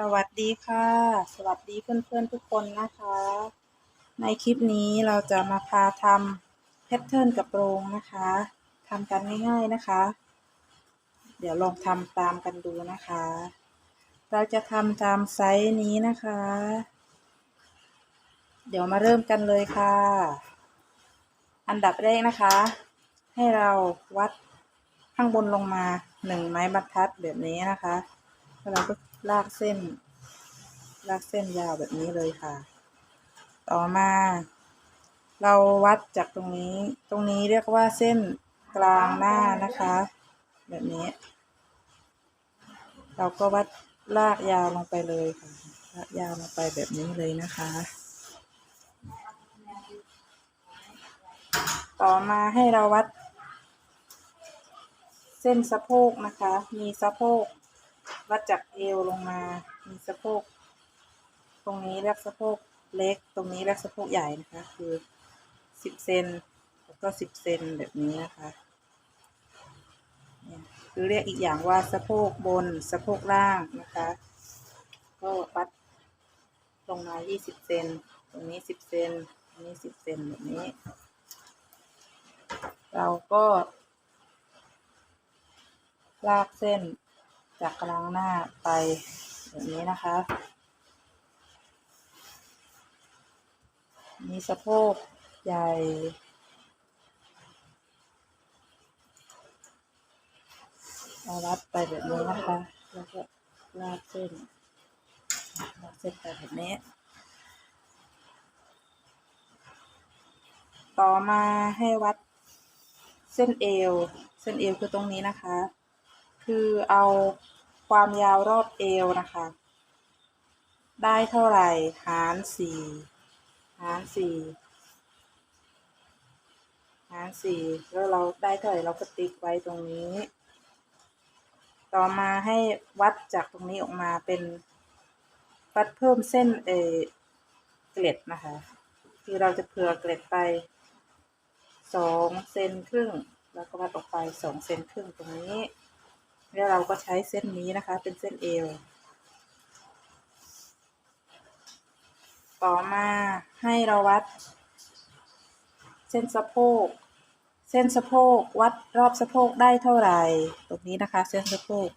สวัสดีค่ะ สวัสดีเพื่อนๆทุกคนนะคะ ในคลิปนี้เราจะมาพาทำแพทเทิร์นกระโปรงนะคะทำกันง่ายๆนะคะ เดี๋ยวลองทำตามกันดูนะคะ เราจะทำตามไซส์นี้นะคะ เดี๋ยวมาเริ่มกันเลยค่ะ อันดับแรกนะคะ ให้เราวัดข้างบนลงมาหนึ่งไม้บรรทัดแบบนี้นะคะแล้วเราก็ ลากเส้น ลากเส้นยาวแบบนี้เลยค่ะ ต่อมา เราวัดจากตรงนี้ ตรงนี้เรียกว่าเส้นกลางหน้านะคะ แบบนี้ เราก็วัดลากยาวลงไปเลยค่ะลากยาวลงไปแบบนี้เลยนะคะ ต่อมาให้เราวัด เส้นสะโพกนะคะ มีสะโพก วัดจากเอวลงมา มีสะโพก ตรงนี้เรียกสะโพกเล็ก ตรงนี้เรียกสะโพกใหญ่นะคะ คือสิบเซนแล้วก็สิบเซนแบบนี้นะคะคือเรียกอีกอย่างว่าสะโพกบนสะโพกล่างนะคะ ก็วัดลงมายี่สิบเซนตรงนี้สิบเซนตรงนี้สิบเซนแบบนี้ เราก็ลากเส้น จากกลางหน้าไปแบบนี้นะคะ มีสะโพกใหญ่ เราวัดไปแบบนี้นะคะ แล้วก็ลากเส้นลากเส้นไปแบบนี้ ต่อมาให้วัดเส้นเอว เส้นเอวคือตรงนี้นะคะ คือเอาความยาวรอบเอวนะคะ ได้เท่าไหร่หารสี่หารสี่หารสี่แล้วเราได้เท่าไหร่เราก็ติ๊กไว้ตรงนี้ ต่อมาให้วัดจากตรงนี้ออกมาเป็นวัดเพิ่มเส้นเอเกล็ดนะคะ คือเราจะเผื่อเกล็ดไปสองเซนครึ่ง แล้วก็วัดออกไปสองเซนครึ่งตรงนี้ แล้วเราก็ใช้เส้นนี้นะคะ เป็นเส้นเอว ต่อมาให้เราวัด เส้นสะโพก เส้นสะโพกวัดรอบสะโพกได้เท่าไหร่ ตรงนี้นะคะ เส้นสะโพก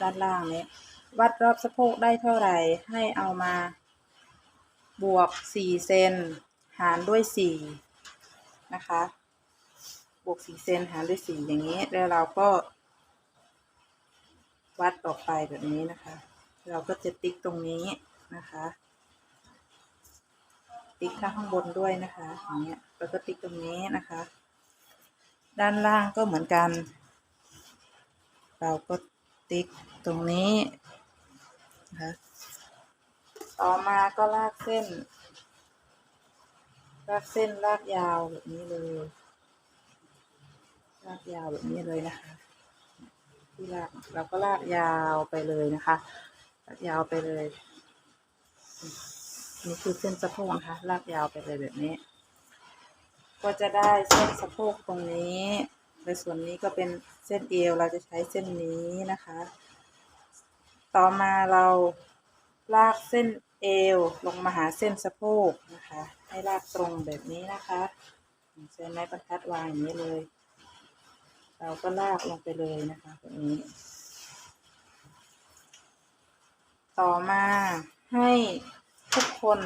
ด้านล่างนี้ วัดรอบสะโพกได้เท่าไหร่ ให้เอามา บวกสี่เซนหารด้วยสี่นะคะ บวกสี่เซนหารด้วยสี่อย่างนี้ แล้วเราก็ วัดออกไปแบบนี้นะคะ เราก็จะติ๊กตรงนี้นะคะ ติ๊กข้างบนด้วยนะคะอย่างเงี้ยแล้วก็ติ๊กตรงนี้นะคะ ด้านล่างก็เหมือนกัน เราก็ติ๊กตรงนี้นะคะต่อมาก็ลากเส้น ลากเส้นลากยาวแบบนี้เลย ลากยาวแบบนี้เลยนะคะ ที่ลากเราก็ลากยาวไปเลยนะคะลากยาวไปเลยนี่คือเส้นสะโพกนะคะ ลากยาวไปเลยแบบนี้ ก็จะได้เส้นสะโพกตรงนี้ในส่วนนี้ก็เป็นเส้นเอวเราจะใช้เส้นนี้นะคะ ต่อมาเราลากเส้นเอวลงมาหาเส้นสะโพกนะคะ ให้ลากตรงแบบนี้นะคะใช้ไม้บรรทัดวางอย่างนี้เลย เราก็ลากลงไปเลยนะคะแบบนี้ ต่อมาให้ทุกคน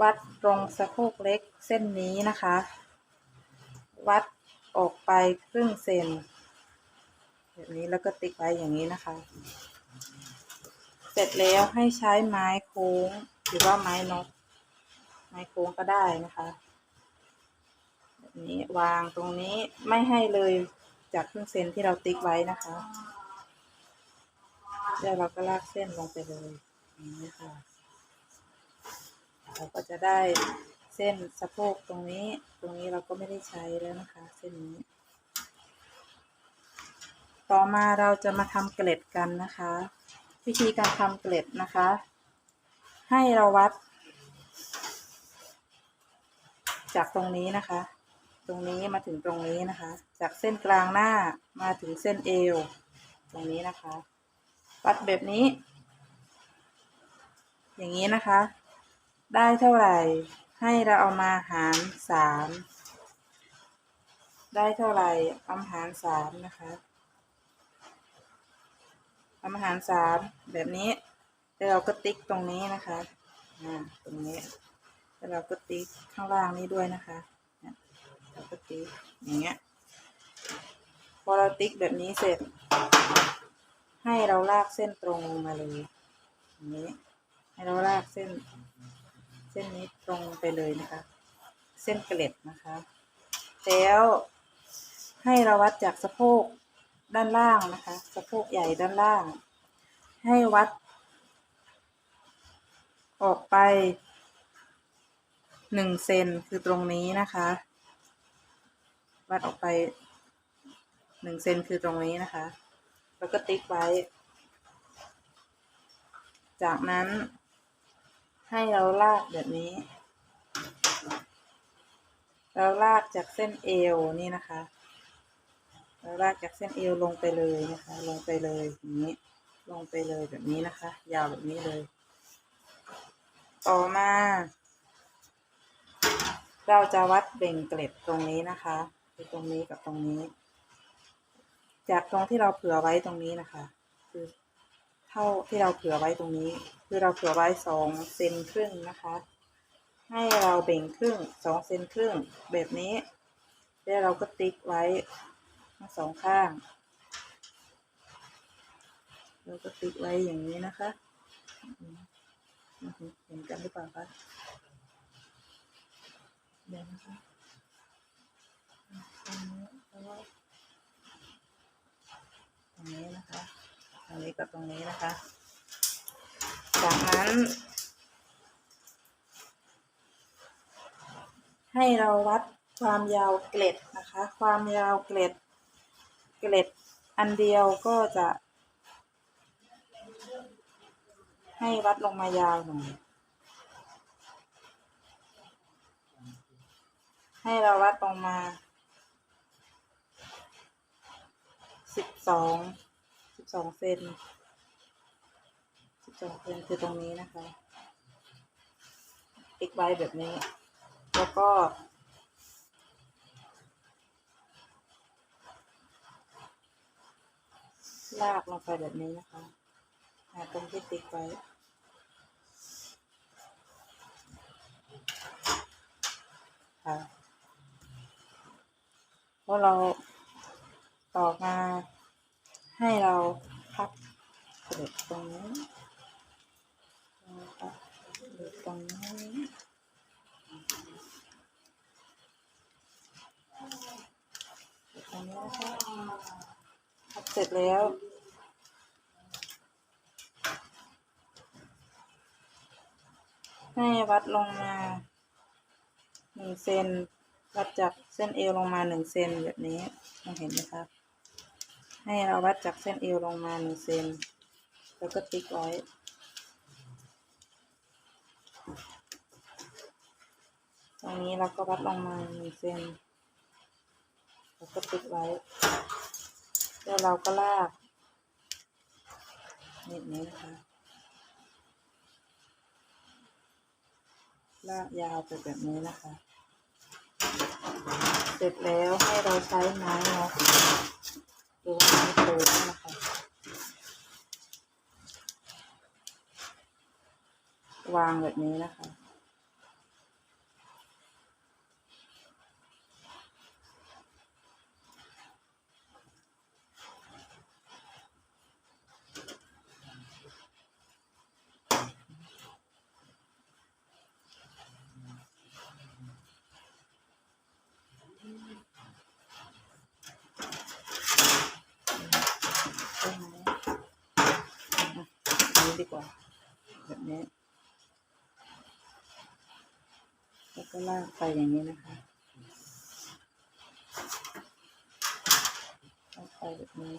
วัดตรงสะโพกเล็กเส้นนี้นะคะ วัดออกไปครึ่งเซนแบบนี้แล้วก็ติ๊กไว้อย่างนี้นะคะ เสร็จแล้วให้ใช้ไม้โค้งหรือว่าไม้นก ไม้โค้งก็ได้นะคะแบบนี้วางตรงนี้ไม่ให้เลย จากครึ่งเซนที่เราติ๊กไว้นะคะ แล้วเราก็ลากเส้นลงไปเลยอย่างนี้ค่ะ เราก็จะได้เส้นสะโพกตรงนี้ ตรงนี้เราก็ไม่ได้ใช้แล้วนะคะ เส้นนี้ ต่อมาเราจะมาทำเกล็ดกันนะคะ วิธีการทำเกล็ดนะคะ ให้เราวัด จากตรงนี้นะคะ ตรงนี้มาถึงตรงนี้นะคะ จากเส้นกลางหน้ามาถึงเส้นเอว ตรงนี้นะคะวัดแบบนี้ อย่างนี้นะคะ ได้เท่าไหร่ให้เราเอามาหารสามได้เท่าไหร่เอามาหารสามนะคะเอามาหารสามแบบนี้แล้วเราก็ติ๊กตรงนี้นะคะอ่าตรงนี้แล้วเราก็ติ๊กข้างล่างนี้ด้วยนะคะ เนี่ยเราก็ติ๊กอย่างเงี้ยพอเราติ๊กแบบนี้เสร็จ ให้เราลากเส้นตรงลงมาเลยอย่างนี้ ให้เราลากเส้น เส้นนี้ตรงไปเลยนะคะ เส้นเกล็ดนะคะ แล้วให้เราวัดจากสะโพกด้านล่างนะคะ สะโพกใหญ่ด้านล่าง ให้วัด ออกไปหนึ่งเซนคือตรงนี้นะคะ วัดออกไปหนึ่งเซนคือตรงนี้นะคะ แล้วก็ติ๊กไว้ จากนั้น ให้เราลากแบบนี้ เราลากจากเส้นเอวนี่นะคะ เราลากจากเส้นเอวลงไปเลยนะคะ ลงไปเลยอย่างนี้ ลงไปเลยแบบนี้นะคะ ยาวแบบนี้เลย ต่อมา เราจะวัดเบ่งเกล็ดตรงนี้นะคะ คือตรงนี้กับตรงนี้ จากตรงที่เราเผื่อไว้ตรงนี้นะคะ คือเท่าที่เราเผื่อไว้ตรงนี้ คือเราเผื่อไว้สองเซนครึ่งนะคะ ให้เราเบ่งครึ่งสองเซนครึ่งแบบนี้ แล้วเราก็ติ๊กไว้ทั้งสองข้างเราก็ติ๊กไว้อย่างนี้นะคะเห็นกันหรือเปล่าคะเดี๋ยวนะคะ ตรงนี้แล้ตรงนี้นะคะ ตรงนี้กับตรงนี้นะคะ จากนั้นให้เราวัดความยาวเกล็ดนะคะ ความยาวเกล็ด เกล็ดอันเดียวก็จะ ให้วัดลงมายาวหน่อยให้เราวัดลงมา สิบสองสิบสองเซนสิบสองเซนคือตรงนี้นะคะ ติ๊กไว้แบบนี้ แล้วก็ ลากลงไปแบบนี้นะคะหาตรงที่ติ๊กไว้ค่ะพอเรา ต่อมาให้เราพับเกล็ดตรงนี้พับเกล็ดตรงนี้ตรงนี้นะคะพับเสร็จแล้วให้วัดลงมาหนึ่งเซนวัดจากเส้นเอวลงมาหนึ่งเซนแบบนี้มองเห็นไหมคะ ให้เราวัดจากเส้นเอวลงมาหนึ่งเซนแล้วก็ติ๊กไว้ตรงนี้เราก็วัดลงมาหนึ่งเซนแล้วก็ติ๊กไว้แล้วเราก็ลากนิดนี้นะคะลากยาวไปแบบนี้นะคะ เสร็จแล้วให้เราใช้ไม้เนาะหรือว่าไม้โค้งนะคะ วางแบบนี้นะคะ ใช่ไหมอะอันนี้ดีกว่า แบบนี้ แล้วก็ลากไปอย่างนี้นะคะลากไปแบบนี้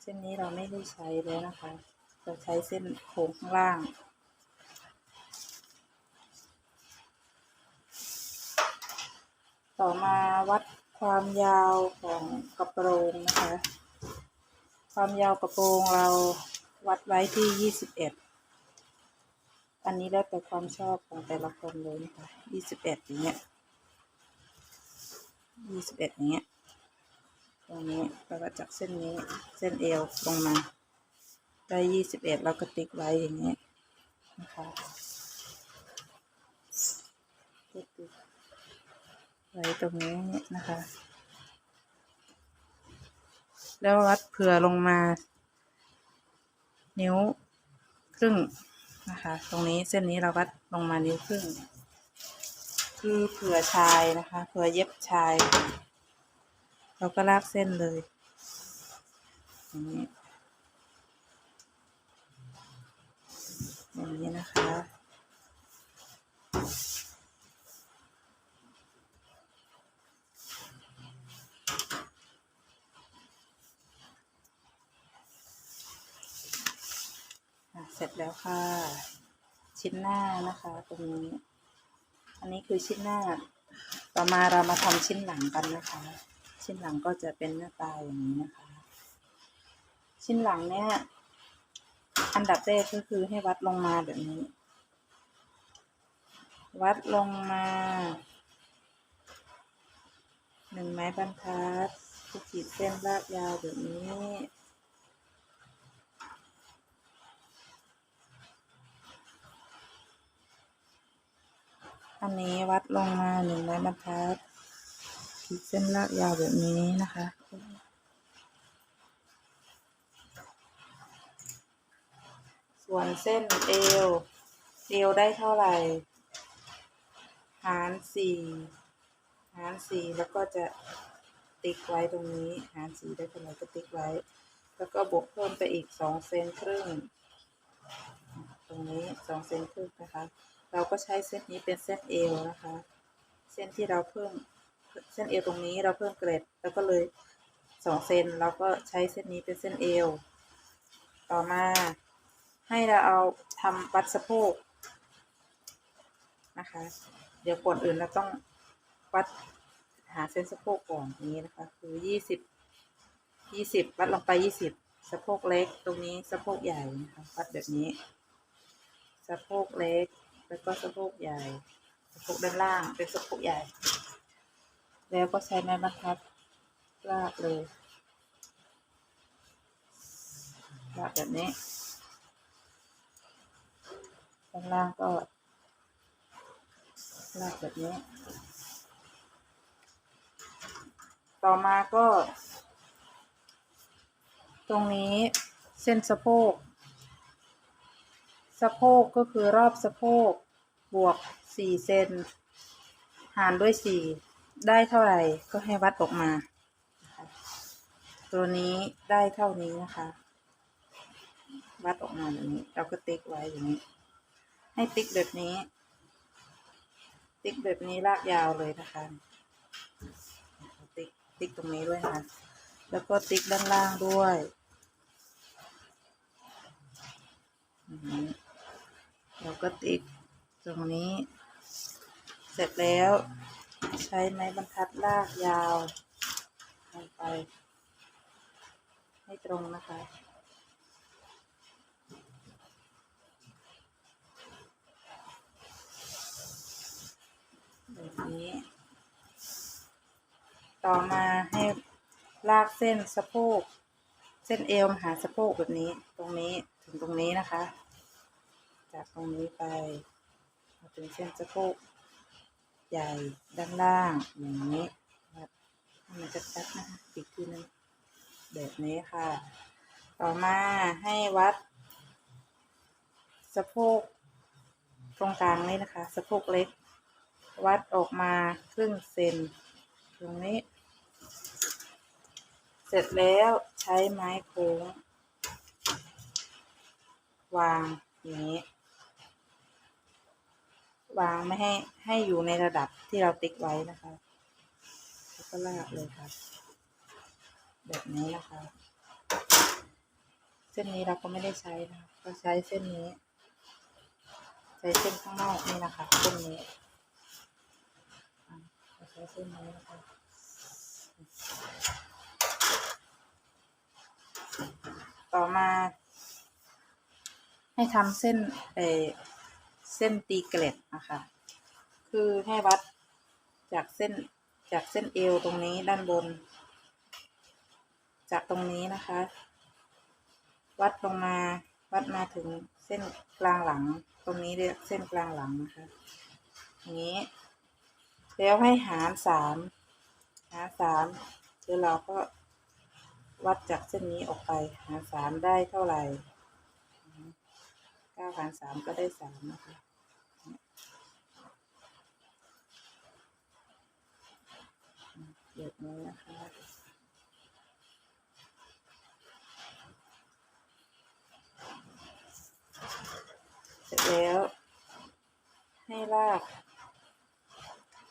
เส้นนี้เราไม่ได้ใช้แล้วนะคะ เราใช้เส้นโค้งข้างล่างต่อมาวัดความยาวของกระโปรงนะคะ ความยาวกระโปรงเรา วัดไว้ที่ยี่สิบเอ็ดอันนี้แล้วแต่ความชอบของแต่ละคนเลยนะคะยี่สิบเอ็ดอย่างเงี้ยยี่สิบเอ็ดอย่างเงี้ย ตรงนี้แล้วก็จากเส้นนี้เส้นเอวลงมา ได้ยี่สิบเอ็ดเราก็ติ๊กไว้อย่างเงี้ยนะคะติ๊กไว้ตรงนี้นะคะ แล้ววัดเผื่อลงมา นิ้วครึ่งนะคะ ตรงนี้เส้นนี้เราวัดลงมานิ้วครึ่ง คือเผื่อชายนะคะ เผื่อเย็บชาย เราก็ลากเส้นเลยอย่างนี้อย่างนี้นะคะ เสร็จแล้วค่ะ ชิ้นหน้านะคะตรงนี้ อันนี้คือชิ้นหน้า ต่อมาเรามาทำชิ้นหลังกันนะคะ ชิ้นหลังก็จะเป็นหน้าตาอย่างนี้นะคะ ชิ้นหลังเนี่ยอันดับแรกก็คือให้วัดลงมาแบบนี้ วัดลงมาหนึ่งไม้บรรทัดที่ขีดเส้นลากยาวแบบนี้ันนี้วัดลงมาหนึ่งไม้บรรทัดขีดเส้นลากยาวแบบนี้นะคะ ส่วนเส้นเอวเอวได้เท่าไหร่ หารสี่หารสี่แล้วก็จะติ๊กไว้ตรงนี้ หารสี่ได้เท่าไหร่ก็ติ๊กไว้ แล้วก็บวกเพิ่มไปอีกสองเซนครึ่ง ตรงนี้สองเซนครึ่งนะคะ เราก็ใช้เส้นนี้เป็นเส้นเอวนะคะ เส้นที่เราเพิ่มเส้นเอวตรงนี้เราเพิ่มเกล็ดแล้วก็เลยสองเซนเราก็ใช้เส้นนี้เป็นเส้นเอว ต่อมาให้เราเอาทำวัดสะโพกนะคะ เดี๋ยวก่อนอื่นเราต้องวัดหาเส้นสะโพกก่อนนี้นะคะ คือยี่สิบยี่สิบวัดลงไปยี่สิบสะโพกเล็กตรงนี้สะโพกใหญ่นะคะวัดแบบนี้ สะโพกเล็ก แล้วก็สะโพกใหญ่สะโพกด้านล่างเป็นสะโพกใหญ่ แล้วก็ใช้ไม้บรรทัดลากเลยลากแบบนี้ด้านล่างก็ลากแบบนี้ ต่อมาก็ ตรงนี้เส้นสะโพก สะโพกก็คือรอบสะโพก บวกสี่เซนหารด้วยสี่ได้เท่าไหร่ก็ให้วัดออกมา ตัวนี้ได้เท่านี้นะคะ วัดออกมาแบบนี้ เราก็ติ๊กไว้อย่างนี้ ให้ติ๊กแบบนี้ ติ๊กแบบนี้ลากยาวเลยนะคะ ติ๊กติ๊กตรงนี้ด้วยนะคะแล้วก็ติ๊กด้านล่างด้วย อย่าก็ติ๊กตรงนี้ เสร็จแล้ว ใช้ไม้บรรทัดลากยาวลงไป ให้ตรงนะคะแบบนี้ ต่อมาให้ลากเส้นสะโพก เส้นเอวมาหาสะโพกแบบนี้ ตรงนี้ถึงตรงนี้นะคะ จากตรงนี้ไปมาถึงเส้นสะโพกใหญ่ด้านล่างอย่างนี้ครับให้มันชัดๆนะคะอีกทีนึงแบบนี้ค่ะ ต่อมาให้วัด สะโพกตรงกลางนี้นะคะ สะโพกเล็ก วัดออกมาครึ่งเซนตรงนี้ เสร็จแล้วใช้ไม้โค้ง วางอย่างนี้ วางไม่ให้ให้อยู่ในระดับที่เราติ๊กไว้นะคะแล้วก็ลากเลยค่ะแบบนี้นะคะ เส้นนี้เราก็ไม่ได้ใช้นะก็ใช้เส้นนี้ ใช้เส้นข้างนอกนี่นะคะเส้นนี้ใช้เส้นนี้นะคะต่อมา ให้ทำเส้นเอ เส้นตีเกล็ดนะคะ คือให้วัดจากเส้นจากเส้นเอวตรงนี้ด้านบน จากตรงนี้นะคะ วัดลงมาวัดมาถึงเส้นกลางหลัง ตรงนี้เรียกเส้นกลางหลังนะคะอย่างนี้ แล้วให้หารสามหารสามคือเราก็วัดจากเส้นนี้ออกไปหารสามได้เท่าไหร่เก้าหารสามก็ได้สามนะคะ แบบนี้นะคะเสร็จแล้ว ให้ลาก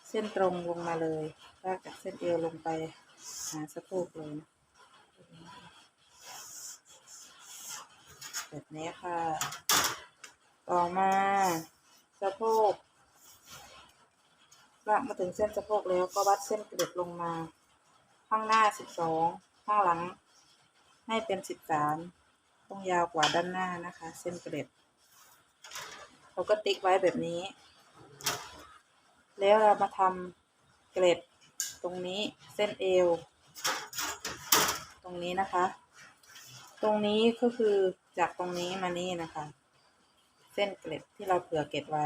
เส้นตรงลงมาเลย ลากจากเส้นเอวลงไปหาสะโพกเลยนะแบบนี้ค่ะ ต่อมาสะโพก กมาถึงเส้นสะโพกแล้วก็วัดเส้นเกล็ดลงมา ข้างหน้าสิบสองข้างหลัง ให้เป็นสิบสามต้องยาวกว่าด้านหน้านะคะ เส้นเกล็ดเราก็ติ๊กไว้แบบนี้ แล้วเรามาทำเกล็ดตรงนี้เส้นเอว ตรงนี้นะคะ ตรงนี้ก็คือจากตรงนี้มานี่นะคะ เส้นเกล็ดที่เราเผื่อเกล็ดไว้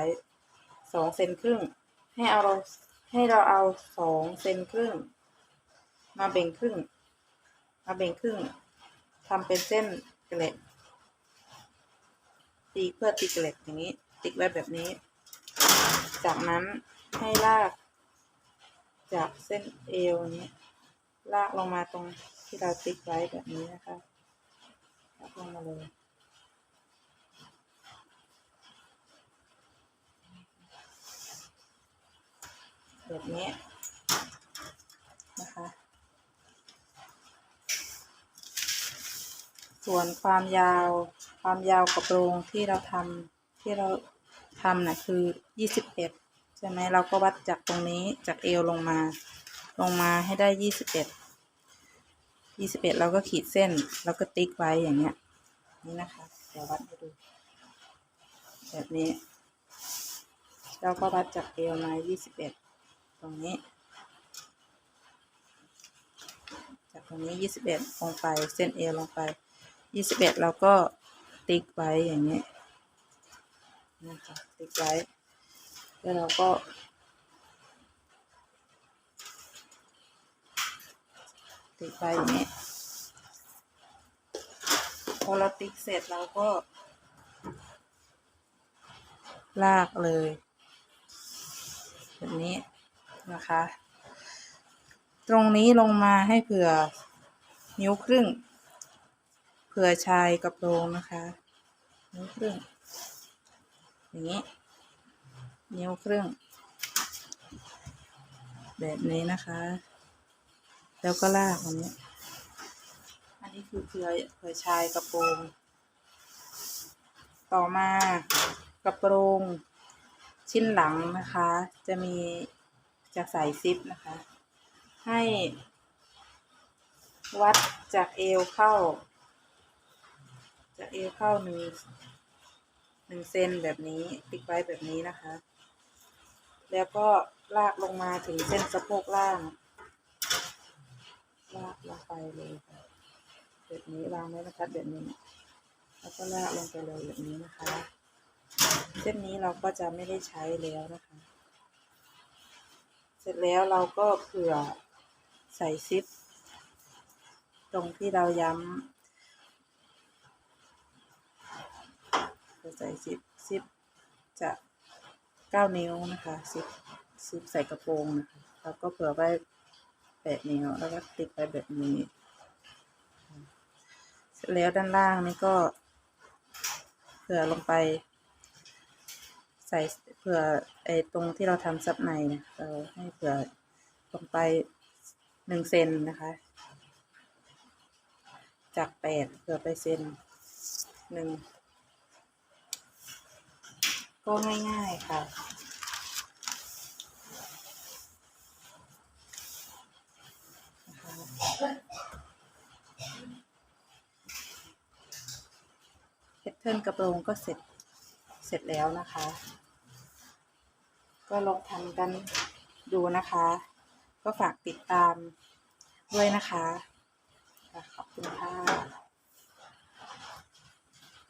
สองเซนครึ่ง ให้เอาเราให้เราเอาสองเซนครึ่ง มาแบ่งครึ่ง มาแบ่งครึ่งทำเป็นเส้นเกล็ดตีเพื่อตีเกล็ดอย่างนี้ ติ๊กไว้แบบนี้ จากนั้นให้ลาก จากเส้นเอวนี้ ลากลงมาตรงที่เราติ๊กไว้แบบนี้นะคะลากลงมาเลย แบบนี้นะคะ ส่วนความยาวความยาวกระโปรงที่เราทำที่เราทำน่ะคือยี่สิบเอ็ดใช่ไหมเราก็วัดจากตรงนี้จากเอวลงมา ลงมาให้ได้ยี่สิบเอ็ดยี่สิบเอ็ดเราก็ขีดเส้น แล้วก็ติ๊กไว้อย่างเงี้ย นี่นะคะ เดี๋ยววัดให้ดู แบบนี้ เราก็วัดจากเอวมายี่สิบเอ็ด ตรงนี้ จากตรงนี้ยี่สิบเอ็ดลงไปเส้นเอวลงไปยี่สิบเอ็ดเราก็ติ๊กไว้อย่างนี้นะคะติ๊กไว้แล้วเราก็ติ๊กไว้อย่างนี้ พอเราติ๊กเสร็จเราก็ ลากเลย แบบนี้ นะคะ ตรงนี้ลงมาให้เผื่อนิ้วครึ่ง เผื่อชายกระโปรงนะคะ นิ้วครึ่ง อย่างนี้ นิ้วครึ่ง แบบนี้นะคะ แล้วก็ลากแบบนี้ อันนี้คือเผื่อเผื่อชายกระโปรง ต่อมากระโปรงชิ้นหลังนะคะ จะมี จะใส่ซิปนะคะ ให้ วัดจากเอวเข้า จากเอวเข้าหนึ่งหนึ่งเซนแบบนี้ติ๊กไว้แบบนี้นะคะ แล้วก็ลากลงมาถึงเส้นสะโพกล่าง ลากลงไปเลยค่ะแบบนี้วางไว้นะคะแบบนี้ แล้วก็ลากลงไปเลยแบบนี้นะคะ เส้นนี้เราก็จะไม่ได้ใช้แล้วนะคะ เสร็จแล้วเราก็เผื่อใส่ซิป ตรงที่เราย้ำเผื่อใส่ซิปซิปจะเก้านิ้วนะคะซิปซิปใส่กระโปรงนะคะแล้วก็เผื่อไว้แปดนิ้วแล้วก็ติดไปแบบนี้ เสร็จแล้วด้านล่างนี่ก็เผื่อลงไปใส่ เผื่อไอ้ตรงที่เราทำซับในเนี่ยเราให้เผื่อลงไปหนึ่งเซนนะคะ จากแปดเผื่อไปเซนหนึ่งก็ง่ายๆค่ะนะคะพทเทิร์นกระโปรงก็เสร็จเสร็จแล้วนะคะ ก็ลองทำกันดูนะคะ ก็ฝากติดตามด้วยนะคะ ขอบคุณค่ะ